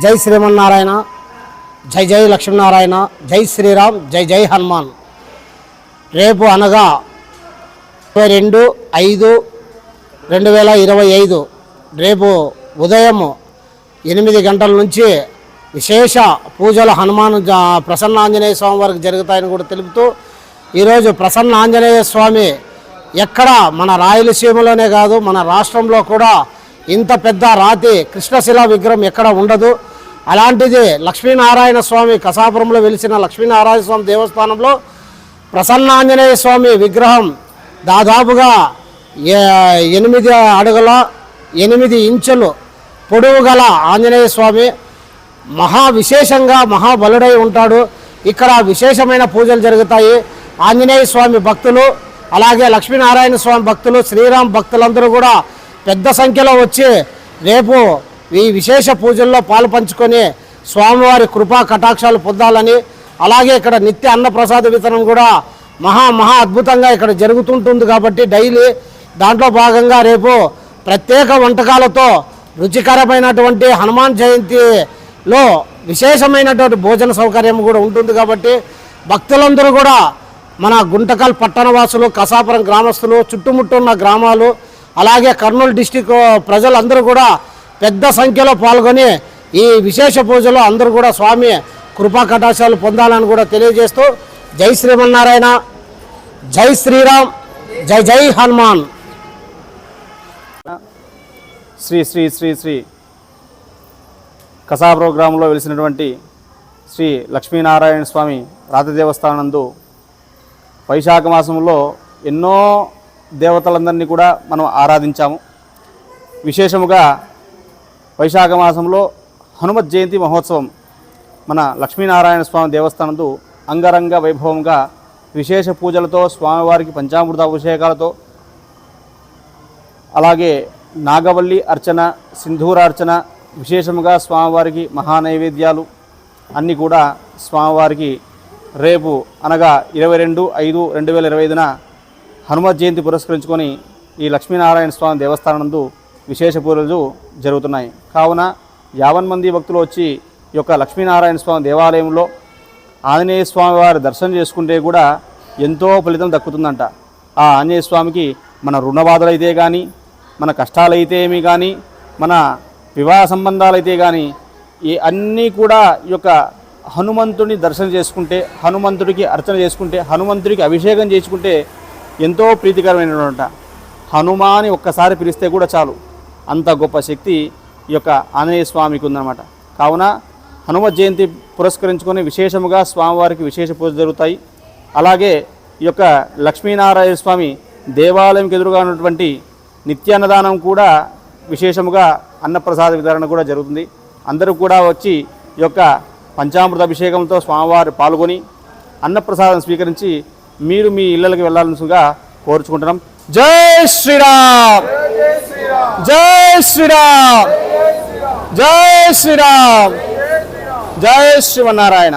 జై శ్రీమన్నారాయణ జై జై లక్ష్మీనారాయణ జై శ్రీరామ్ జై జై హనుమాన్. రేపు అనగా ఇరవై రెండు ఐదు రెండు వేల ఇరవై ఐదు. రేపు ఉదయం ఎనిమిది గంటల నుంచి విశేష పూజలు హనుమాన్ జ- ప్రసన్న ఆంజనేయ స్వామి వారికి జరుగుతాయని కూడా తెలుపుతూ ఈరోజు ప్రసన్న ఆంజనేయ స్వామి ఎక్కడ మన రాయలసీమలోనే కాదు మన రాష్ట్రంలో కూడా ఇంత పెద్ద రాతి కృష్ణశిలా విగ్రహం ఎక్కడ ఉండదు. అలాంటిది లక్ష్మీనారాయణ స్వామి కసాపురంలో వెలిసిన లక్ష్మీనారాయణ స్వామి దేవస్థానంలో ప్రసన్నాంజనేయ స్వామి విగ్రహం దాదాపుగా ఎనిమిది అడుగుల ఎనిమిది ఇంచులు పొడవు గల ఆంజనేయ స్వామి మహా విశేషంగా మహాబలుడై ఉంటాడు. ఇక్కడ విశేషమైన పూజలు జరుగుతాయి. ఆంజనేయ స్వామి భక్తులు అలాగే లక్ష్మీనారాయణ స్వామి భక్తులు శ్రీరామ్ భక్తులందరూ కూడా పెద్ద సంఖ్యలో వచ్చి రేపు ఈ విశేష పూజల్లో పాలు పంచుకొని స్వామివారి కృపా కటాక్షాలు పొందాలని అలాగే ఇక్కడ నిత్య అన్నప్రసాద వితరణ కూడా మహా మహా అద్భుతంగా ఇక్కడ జరుగుతుంటుంది కాబట్టి డైలీ దాంట్లో భాగంగా రేపు ప్రత్యేక వంటకాలతో రుచికరమైనటువంటి హనుమాన్ జయంతిలో విశేషమైనటువంటి భోజన సౌకర్యం కూడా ఉంటుంది కాబట్టి భక్తులందరూ కూడా మన గుంటకల్ పట్టణవాసులు కసాపురం గ్రామస్తులు చుట్టుముట్టున్న గ్రామాలు అలాగే కర్నూలు డిస్టిక్ ప్రజలందరూ కూడా పెద్ద సంఖ్యలో పాల్గొని ఈ విశేష పూజలో అందరూ కూడా స్వామి కృపా కటాశాలు పొందాలని కూడా తెలియజేస్తూ జై శ్రీమన్నారాయణ జై శ్రీరామ్ జై జై హనుమాన్. శ్రీ శ్రీ శ్రీ శ్రీ కసా ప్రోగ్రాంలో వెలిసినటువంటి శ్రీ లక్ష్మీనారాయణ స్వామి రాత దేవస్థానందు వైశాఖ మాసంలో ఎన్నో దేవతలందరినీ కూడా మనం ఆరాధించాము. విశేషముగా వైశాఖ మాసంలో హనుమత్ జయంతి మహోత్సవం మన లక్ష్మీనారాయణ స్వామి దేవస్థానందు అంగరంగ వైభవంగా విశేష పూజలతో స్వామివారికి పంచామృత అభిషేకాలతో అలాగే నాగవల్లి అర్చన సింధూర అర్చన విశేషముగా స్వామివారికి మహానైవేద్యాలు అన్నీ కూడా స్వామివారికి రేపు అనగా ఇరవై రెండు ఐదు రెండు వేల ఇరవై ఐదున హనుమత్ జయంతి పురస్కరించుకొని ఈ లక్ష్మీనారాయణ స్వామి దేవస్థానందు విశేష పూజలు జరుగుతున్నాయి. కావున యావన్ మంది భక్తులు వచ్చి ఈ యొక్క లక్ష్మీనారాయణ స్వామి దేవాలయంలో ఆంజనేయ స్వామి వారి దర్శనం చేసుకుంటే కూడా ఎంతో ఫలితం దక్కుతుందంట. ఆ ఆంజనేయ స్వామికి మన రుణ కానీ మన కష్టాలైతే ఏమి కానీ మన వివాహ సంబంధాలైతే కానీ ఈ అన్నీ కూడా ఈ యొక్క హనుమంతుడిని దర్శనం చేసుకుంటే హనుమంతుడికి అర్చన చేసుకుంటే హనుమంతుడికి అభిషేకం చేసుకుంటే ఎంతో ప్రీతికరమైనటువంటి హనుమాని ఒక్కసారి పిలిస్తే కూడా చాలు. అంత గొప్ప శక్తి ఈ యొక్క ఆంజనేయ స్వామికి ఉందన్నమాట. కావున హనుమ జయంతి పురస్కరించుకొని విశేషముగా స్వామివారికి విశేష పూజ జరుగుతాయి. అలాగే ఈ యొక్క లక్ష్మీనారాయణ స్వామి దేవాలయంకి ఎదురుగా ఉన్నటువంటి నిత్యాన్నదానం కూడా విశేషముగా అన్నప్రసాద వితరణ కూడా జరుగుతుంది. అందరూ కూడా వచ్చి ఈ యొక్క పంచామృత అభిషేకంతో స్వామివారు పాల్గొని అన్నప్రసాదం స్వీకరించి మీరు మీ ఇళ్ళకి వెళ్ళాల్సిందిగా కోరుచుకుంటున్నాం జై శ్రీరామ్ జై శ్రీరామ్ జై శ్రీరామ్ జై శ్రీమన్నారాయణ